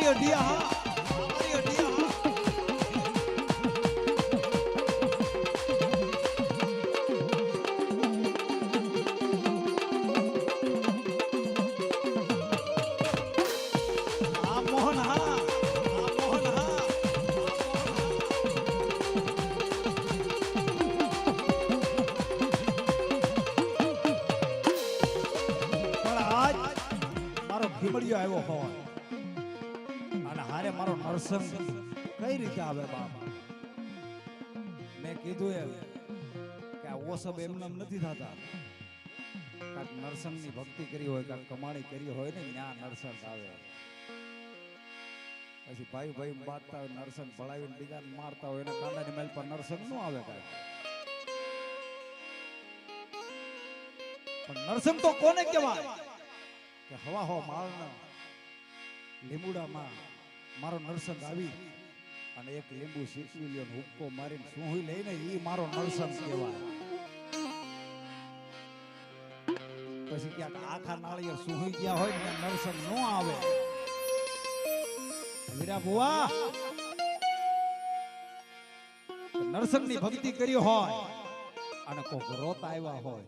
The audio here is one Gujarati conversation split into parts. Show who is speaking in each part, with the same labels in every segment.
Speaker 1: અમારી અઢિયા હા મારો ભીમડિયો આવ્યો હોય. હારે મારો નરસંગ કઈ રીતે આવે બાપ? મેં કીધું એમ કે આ ઓસબ એમને નથી થતા. નરસંગ નરસંગની ભક્તિ કરી હોય, કાંક કમાણી કરી હોય ને, ત્યાં નરસંગ આવે. પછી ભાઈ ભાઈ બાંધતા હોય, નરસંગ ભળાવીને બીજા મારતા હોય, એના કાંડાની મેલ પર નરસંગનું આવે કાંઈ. પણ નરસંગ તો કોને કહેવાય? કે હવા હો માળના લીંબુડામાં મારો નરસંગ આવી અને એક લીંબુ શીખવી લ્યો હુક્કો મારીને સુહી લઈને ઈ મારો નરસંગ કહેવાય. પછી ક્યાંક આખા નાળિયેર સુહી ગયા હોય ને નરસંગ નો આવે. વીરા બુવા નરસંગની ભક્તિ કરી હોય અને કોક રોતા આવ્યા હોય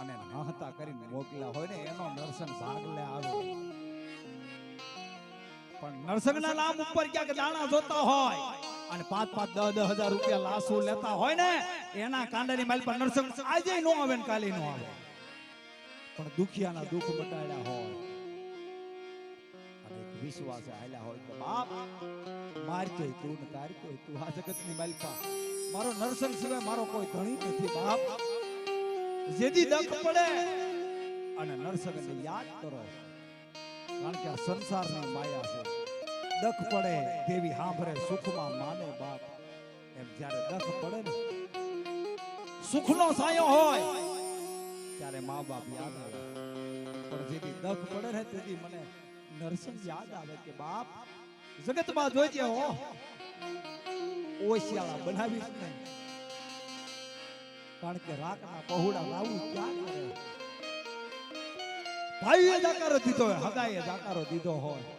Speaker 1: અને નહતા કરીને મોકલ્યા હોય ને એનો નરસંગ ભાગલે આવે. પણ નરસંગના નામ ઉપર ક્યાંક દાણા જોતા હોય અને પાંચ પાંચ દસ દસ હજાર રૂપિયા લાસુ લેતા હોય ને, એના કાંડાની માલ પર નરસંગ આજે નો આવે ને કાલે નો આવે. પણ દુખિયાના દુઃખ મટાડ્યા હોય. અને વિશ્વાસે હોય તો બાપ મારતો તું ને તારતો તું આ જગતની માલપા મારો નરસંગ સિવાય મારો કોઈ ધણી નથી, બાપ. જેદી દખ પડે અને નરસંગને યાદ કરો. કે સંસારની માયા છે. દખ પડે દેવી સાંભળે સુખમાં માને બાપ. એમ જ્યારે દખ પડે ને, સુખનો સાયો હોય, ત્યારે મા બાપ યાદ આવે. પણ જેથી દખ પડે ને, તેથી મને નરસિંહ યાદ આવે કે બાપ, જગતમાં જોઈજે હો. ઓશિયાળા બનાવીશ નહીં. કારણ કે રાતના પહોળા લાવું ક્યાં કરે? ભાઈએ જાકારો દીધો હોય, હગાએ જાકારો દીધો હોય.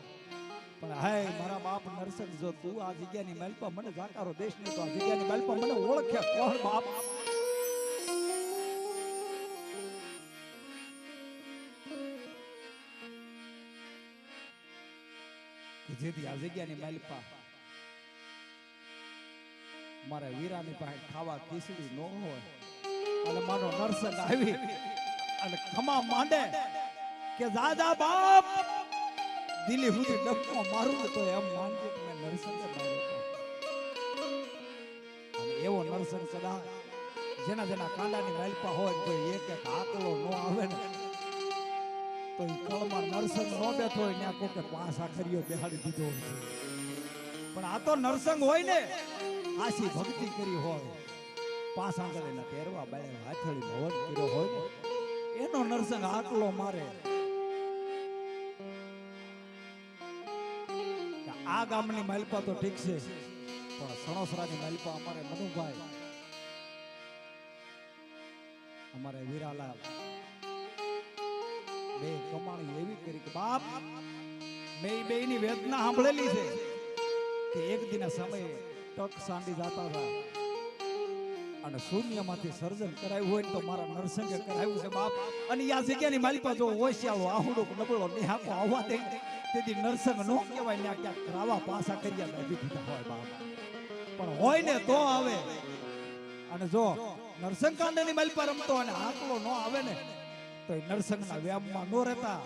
Speaker 1: પણ હાય, મારા બાપ નરસન જો તું આ જગ્યાની મેલપા મને જાકારો દેશ નહીં, તો આ જગ્યાની મેલપા મને ઓળખે કોણ બાપ? જેથી આ જગ્યાની માલપા મારા વીરાની પાસે ખાવા ખીચડી ન હોય. અને મારો નરસંગ આવી અને ખમા માંડે. કે, દાદા બાપ, દિલ્હી સુધી ડબકો મારું તો એમ માનજો કે મેં નરસંગ એવો નરસંગ સદા જેના જેના કાંડાની માલપા હોય કોઈ એક એક આકલો નો આવે ને, તો એ કળમાં નરસંગ નો બેઠો હોય, ત્યાં કોકે પાંચ આખરીઓ બેહાડી દીધો પણ આ તો નરસંગ હોય ને, આશી ભક્તિ કરી હોય. પાંચ આંગળીના પહેરવા બાય હાથળી ભવન કર્યો હોય ને, એનો નરસંગ આકલો મારે. આ ગામની માલપા તો ઠીક છે. પણ સણોસરાની માલપા અમારે મનુભાઈ. અમારે વીરાલાલ. બે કમાણી એવી કરી કે, બાપ બે બે ની વેદના સાંભળેલી છે કે એક દિન સમયે ટક સાંડી જાતા હતા. અને શૂન્યમાંથી સર્જન કરાવ્યું હોય તો મારા નરસંગે કરાવ્યું છે, બાપ. અને આ જગ્યાની માલિકા જો હોશિયાળો આહુડો નબળો, નિહાકો આવવા દે. તેથી નરસંગ નો કહેવાય ને ક્યાંક રાવા પાસા કર્યા નથી દીધા હોય બાપ. પણ હોય ને તો આવે. અને જો નરસંગ કાંડની માલિકા રમતો અને આંકડો નો આવે ને, તો એ નરસંગના વ્યામમાં નો રહેતા.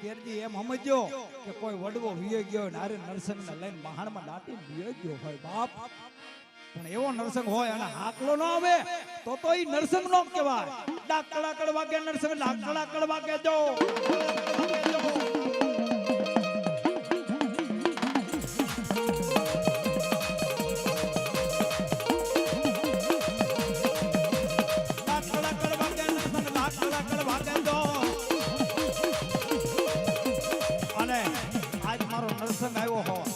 Speaker 1: કેરજી એમ સમજ્યો કે કોઈ વડવો વિયો ગયો ને હારે નરસંગને લઈને મહાણમાં દાટી વિયો ગયો હોય બાપ. પણ એવો નરસંગ હોય અને હાકલો ન આવે, તો તો ઈ નરસંગ નો કહેવાય. ડાકડા કડવા કે નરસંગ ડાકડા કડવા કે જો. કડ અને આજ મારો નરસંગ આવ્યો હોય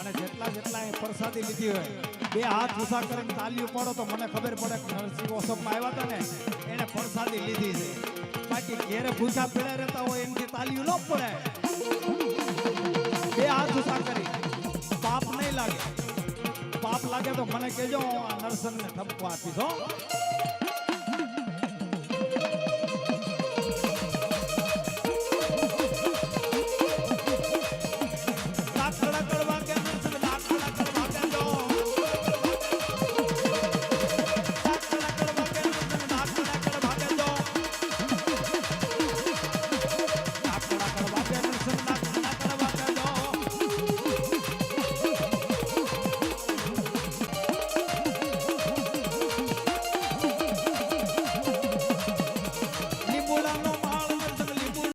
Speaker 1: અને જેટલા જેટલા એ પ્રસાદી લીધી હોય, બે હાથ ઉષા કરીને તાલીઓ ઉપાડો તો મને ખબર પડે કે નરસિંહ ઓસપમાં આવ્યા હતા ને, એને પ્રસાદી લીધી છે. બાકી ઘેરે ભૂસા પીડા રહેતા હોય એમથી તાલીઓ ન પડે. બે હાથ ઉષા કરી. પાપ નહીં લાગે. પાપ લાગે તો મને કહેજો નરસંગને ઠપકો આપીશ, હો.